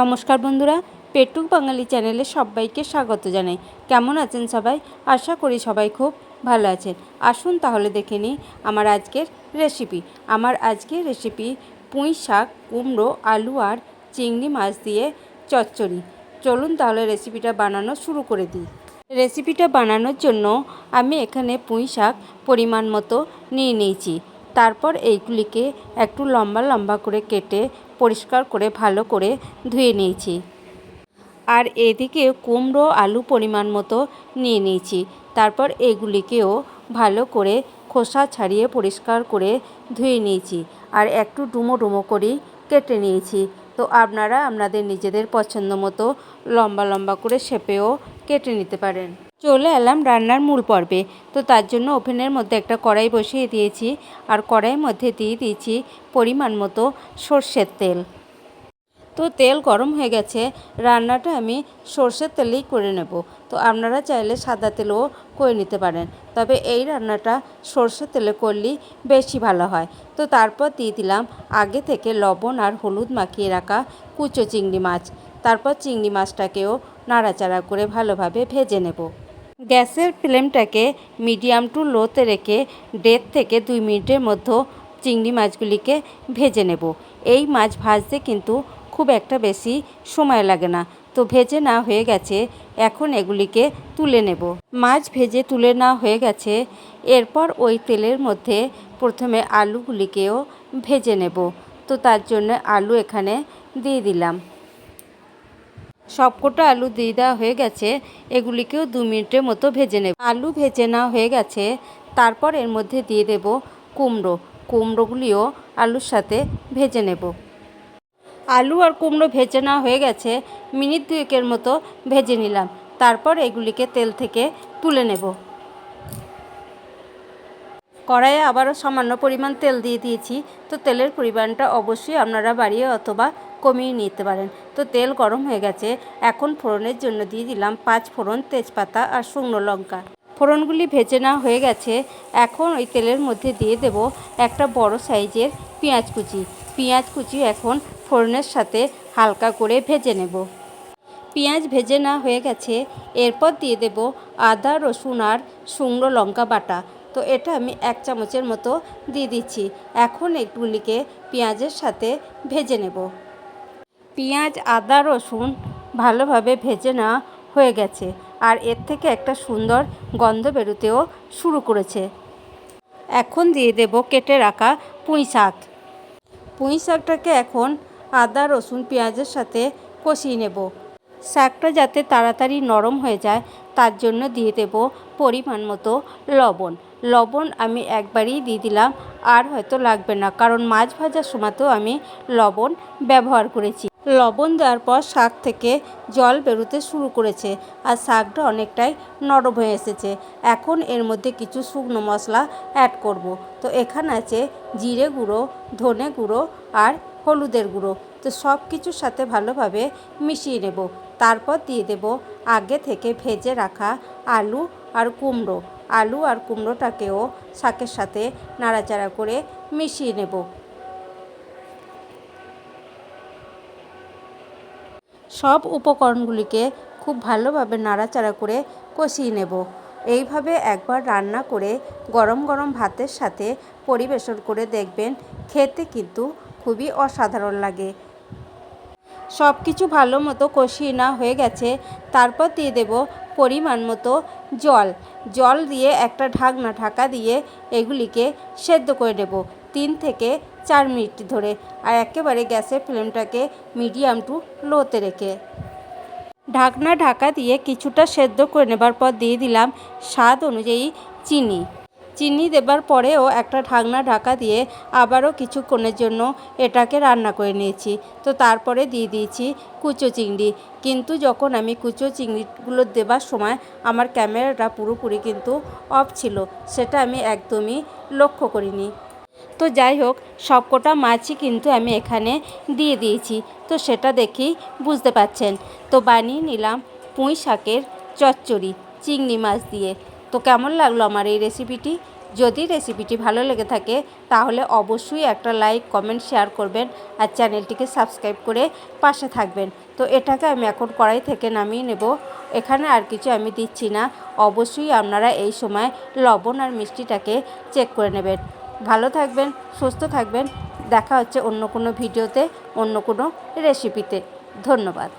নমস্কার বন্ধুরা, পেটুক বাঙালি চ্যানেলে সবাইকে স্বাগত জানাই। কেমন আছেন সবাই? আশা করি সবাই খুব ভালো আছেন। আসুন তাহলে দেখে নিই আমার আজকের রেসিপি আমার আজকের রেসিপি পুঁই শাক, কুমড়ো, আলু আর চিংড়ি মাছ দিয়ে চচ্চড়ি। চলুন তাহলে রেসিপিটা বানানো শুরু করে দিই। রেসিপিটা বানানোর জন্য আমি এখানে পুঁই শাক পরিমাণ মতো নিয়ে নিয়েছি। তারপর এইগুলিকে একটু লম্বা লম্বা করে কেটে পরিষ্কার করে, ভালো করে ধুয়ে নিয়েছি। আর এদিকে কুমড়ো, আলু পরিমাণ মতো নিয়ে নিয়েছি। তারপর এগুলিকেও ভালো করে খোসা ছাড়িয়ে পরিষ্কার করে ধুয়ে নিয়েছি। আর একটু ডুমো ডুমো করেই কেটে নিয়েছি। তো আপনারা আপনাদের নিজেদের পছন্দ মতো লম্বা লম্বা করে শেপেও কেটে নিতে পারেন। চলে এলাম রান্নার মূল পর্বে। তো তার জন্য ওভেনের মধ্যে একটা কড়াই বসিয়ে দিয়েছি আর কড়াইয়ের মধ্যে দিয়ে দিয়েছি পরিমাণ মতো সর্ষের তেল। তো তেল গরম হয়ে গেছে, রান্নাটা আমি সর্ষের তেলেই করে নেব। তো আপনারা চাইলে সাদা তেলও করে নিতে পারেন, তবে এই রান্নাটা সর্ষের তেলে করলেই বেশি ভালো হয়। তো তারপর দিয়ে দিলাম আগে থেকে লবণ আর হলুদ মাখিয়ে রাখা কুচো চিংড়ি মাছ। তারপর চিংড়ি মাছটাকেও নাড়াচাড়া করে ভালোভাবে ভেজে নেব। গ্যাসের ফ্লেমটাকে মিডিয়াম টু লোতে রেখে দেড় থেকে দুই মিনিটের মধ্যে চিংড়ি মাছগুলিকে ভেজে নেব। এই মাছ ভাজতে কিন্তু খুব একটা বেশি সময় লাগে না। তো ভেজে না হয়ে গেছে, এখন এগুলিকে তুলে নেব। মাছ ভেজে তুলে না হয়ে গেছে, এরপর ওই তেলের মধ্যে প্রথমে আলুগুলিকেও ভেজে নেব। তো তার জন্য আলু এখানে দিয়ে দিলাম। সবকটা আলু দিয়ে দেওয়া হয়ে গেছে, এগুলিকেও দু মিনিটের মতো ভেজে নেব। আলু ভেজে নেওয়া হয়ে গেছে, তারপর এর মধ্যে দিয়ে দেব কুমড়ো। কুমড়োগুলিও আলুর সাথে ভেজে নেব। আলু আর কুমড়ো ভেজে নেওয়া হয়ে গেছে, মিনিট দুয়েকের মতো ভেজে নিলাম। তারপর এগুলিকে তেল থেকে তুলে নেব। কড়াইয়ে আবারও সামান্য পরিমাণ তেল দিয়ে দিয়েছি। তো তেলের পরিমাণটা অবশ্যই আপনারা বাড়িয়ে অথবা কমিয়ে নিতে পারেন। তো তেল গরম হয়ে গেছে। এখন ফোড়নের জন্য দিয়ে দিলাম পাঁচ ফোড়ন তেজপাতা আর শুকনো লঙ্কা। ফোড়নগুলি ভেজে না হয়ে গেছে। এখন ওই তেলের মধ্যে দিয়ে দেব একটা বড় সাইজের পেঁয়াজ কুচি। পেঁয়াজ কুচি এখন ফোড়নের সাথে হালকা করে ভেজে নেব। পেঁয়াজ ভেজে না হয়ে গেছে। এরপর দিয়ে দেব আদা, রসুন আর শুকনো লঙ্কা বাটা। তো এটা আমি এক চামচের মতো দিয়ে দিচ্ছি। এখন এগুলিকে পেঁয়াজের সাথে ভেজে নেব। পেঁয়াজ, আদা, রসুন ভালোভাবে ভেজে নেওয়া হয়ে গেছে আর এর থেকে একটা সুন্দর গন্ধ বেরোতেও শুরু করেছে। এখন দিয়ে দেব কেটে রাখা পুঁই শাক। পুঁই শাকটাকে এখন আদা, রসুন, পেঁয়াজের সাথে কষিয়ে নেব। শাকটা যাতে তাড়াতাড়ি নরম হয়ে যায়, তার জন্য দিয়ে দেব পরিমাণ মতো লবণ। লবণ আমি একবারই দিয়ে দিলাম, আর হয়তো লাগবে না, কারণ মাছ ভাজার সময়তেও আমি লবণ ব্যবহার করেছি। লবণ দেওয়ার পর শাক থেকে জল বেরোতে শুরু করেছে, আর শাকটা অনেকটাই নরম হয়ে এসেছে। এখন এর মধ্যে কিছু শুকনো মশলা অ্যাড করব। তো এখানে আছে জিরে গুঁড়ো, ধনে গুঁড়ো, আর হলুদের গুঁড়ো। তো সব কিছুর সাথে ভালোভাবে মিশিয়ে নেব। তারপর দিয়ে দেব আগে থেকে ভেজে রাখা আলু আর কুমড়ো। আলু আর কুমড়োটাকেও শাকের সাথে নাড়াচাড়া করে মিশিয়ে নেব। সব উপকরণগুলিকে খুব ভালোভাবে নাড়াচাড়া করে কষিয়ে নেব। এইভাবে একবার রান্না করে গরম গরম ভাতের সাথে পরিবেশন করে দেখবেন খেতে কিন্তু খুবই অসাধারণ লাগে। সব কিছু ভালো মতো কষিয়ে না হয়ে গেছে, তারপর দিয়ে দেব পরিমাণ মতো জল। জল দিয়ে একটা ঢাকনা ঢাকা দিয়ে এগুলিকে সেদ্ধ করে দেব তিন থেকে চার মিনিট ধরে আর একেবারে গ্যাসের ফ্লেমটাকে মিডিয়াম টু লোতে রেখে। ঢাকনা ঢাকা দিয়ে কিছুটা সেদ্ধ করে নেবার পর দিয়ে দিলাম স্বাদ অনুযায়ী চিনি। চিনি দেবার পরেও একটা ঢাকনা ঢাকা দিয়ে আবারও কিছুক্ষণের জন্য এটাকে রান্না করে নিয়েছি। তো তারপরে দিয়ে দিয়েছি কুচো চিংড়ি। কিন্তু যখন আমি কুচো চিংড়িগুলো দেবার সময় আমার ক্যামেরাটা পুরোপুরি কিন্তু অফ ছিল, সেটা আমি একদমই লক্ষ্য করিনি। তো যাই হোক, সবকটা মাছই কিন্তু আমি এখানে দিয়ে দিয়েছি। তো সেটা দেখেই বুঝতে পাচ্ছেন তো বানিয়ে নিলাম পুঁই শাকের চচ্চড়ি চিংড়ি মাছ দিয়ে। তো কেমন লাগল আমার এই রেসিপিটি যদি রেসিপিটি ভালো লেগে থাকে, তাহলে অবশ্যই একটা লাইক কমেন্ট শেয়ার করবেন আর চ্যানেলটিকে সাবস্ক্রাইব করে পাশে থাকবেন। তো এটাকে আমি এখন কড়াই থেকে নামিয়ে নেব। এখানে আর কিছু আমি দিচ্ছি না। অবশ্যই আপনারা এই সময় লবণ আর মিষ্টিটাকে চেক করে নেবেন। ভালো থাকবেন, সুস্থ থাকবেন। দেখা হচ্ছে অন্য কোনো ভিডিওতে অন্য কোনো রেসিপিতে ধন্যবাদ।